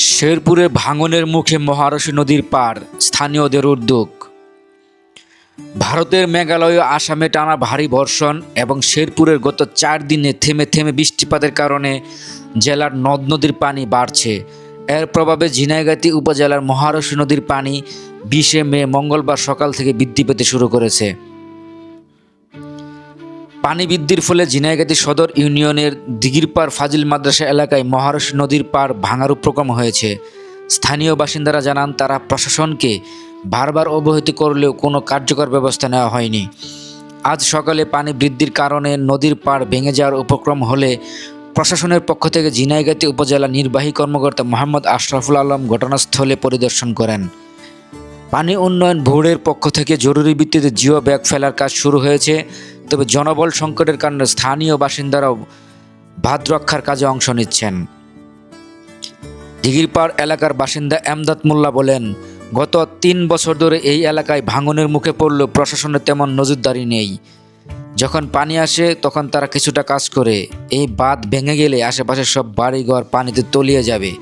শেরপুরে ভাঙনের মুখে মহারশী নদীর পার। স্থানীয়দের উদ্যোগ। ভারতের মেঘালয় আসামে টানা ভারী বর্ষণ এবং শেরপুরের গত চার দিনে থেমে থেমে বৃষ্টিপাতের কারণে জেলার নদ নদীর পানি বাড়ছে। এর প্রভাবে ঝিনাইগাতি উপজেলার মহারশী নদীর পানি বিশে মে মঙ্গলবার সকাল থেকে বৃদ্ধি পেতে শুরু করেছে। পানি বৃদ্ধির ফলে ঝিনাইগাতি সদর ইউনিয়নের দিগিরপাড় ফাজিল মাদ্রাসা এলাকায় মহারশী নদীর পাড় ভাঙার উপক্রম হয়েছে। স্থানীয় বাসিন্দারা জানান, তারা প্রশাসনকে বারবার অবহিত করলেও কোনো কার্যকর ব্যবস্থা নেওয়া হয়নি। আজ সকালে পানি বৃদ্ধির কারণে নদীর পাড় ভেঙে যাওয়ার উপক্রম হলে প্রশাসনের পক্ষ থেকে ঝিনাইগাতি উপজেলা নির্বাহী কর্মকর্তা মোহাম্মদ আশরাফুল আলম ঘটনাস্থলে পরিদর্শন করেন। পানি উন্নয়ন বোর্ডের পক্ষ থেকে জরুরি ভিত্তিতে জিও ব্যাগ ফেলার কাজ শুরু হয়েছে। তবে জনবল সংকটের কারণে স্থানীয় বাসিন্দারাও বাঁধ রক্ষার কাজে অংশ নিচ্ছেন। দিঘিরপাড় এলাকার বাসিন্দা এমদাদ মোল্লা বলেন, গত তিন বছর ধরে এই এলাকায় ভাঙনের মুখে পড়লেও প্রশাসনের তেমন নজরদারি নেই। যখন পানি আসে, তখন তারা কিছুটা কাজ করে। এই বাঁধ ভেঙে গেলে আশেপাশের সব বাড়িঘর পানিতে তলিয়ে যাবে।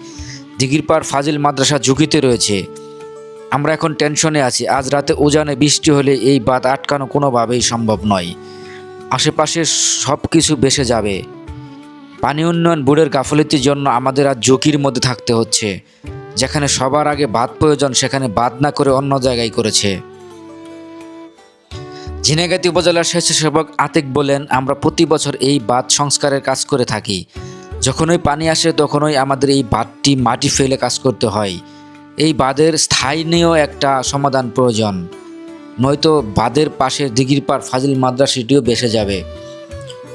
দিঘিরপাড় ফাজিল মাদ্রাসা ঝুঁকিতে রয়েছে। আমরা এখন টেনশনে আছি। আজ রাতে উজানে বৃষ্টি হলে এই বাঁধ আটকানো কোনোভাবেই সম্ভব নয়। আশেপাশে সব কিছু বেসে যাবে। পানি উন্নয়ন বোর্ডের গাফলতির জন্য আমাদের আজ ঝুঁকির মধ্যে থাকতে হচ্ছে। যেখানে সবার আগে বাদ প্রয়োজন, সেখানে বাদ না করে অন্য জায়গায় করেছে। ঝিনাইগাতি উপজেলার স্বেচ্ছাসেবক আতিক বলেন, আমরা প্রতি বছর এই বাঁধ সংস্কারের কাজ করে থাকি। যখনই পানি আসে, তখনই আমাদের এই বাঁধটি মাটি ফেলে কাজ করতে হয়। এই বাঁধের স্থায়ীয় একটা সমাধান প্রয়োজন। নয়তো বাঁধের পাশের দিঘির পার ফাজিল মাদ্রাসাটিও বেসে যাবে।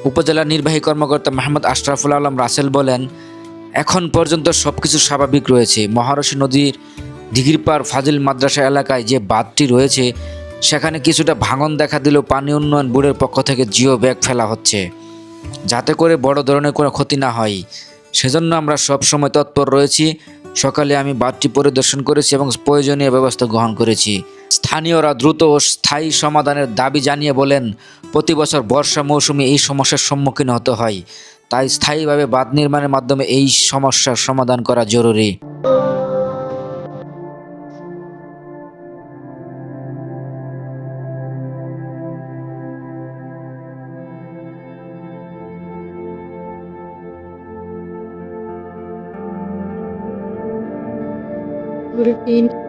উপজেলা নির্বাহী কর্মকর্তা মাহমুদ আশরাফুল আলম রাসেল বলেন, এখন পর্যন্ত সব কিছু স্বাভাবিক রয়েছে। মহারশী নদীর দিঘিরপার ফাজিল মাদ্রাসা এলাকায় যে বাঁধটি রয়েছে, সেখানে কিছুটা ভাঙন দেখা দিলেও পানি উন্নয়ন বোর্ডের পক্ষ থেকে জিও ব্যাগ ফেলা হচ্ছে। যাতে করে বড় ধরনের কোনো ক্ষতি না হয়। সেজন্য আমরা সব সময় তৎপর রয়েছি। সকালে আমি বাঁধটি পরিদর্শন করেছি এবং প্রয়োজনীয় ব্যবস্থা গ্রহণ করেছি। স্থানীয়রা দ্রুত ও স্থায়ী সমাধানের দাবি জানিয়ে বলেন, প্রতি বছর বর্ষা মৌসুমে এই সমস্যার সম্মুখীন হতে হয়। তাই স্থায়ীভাবে বাঁধ নির্মাণের মাধ্যমে এই সমস্যার সমাধান করা জরুরি। Routine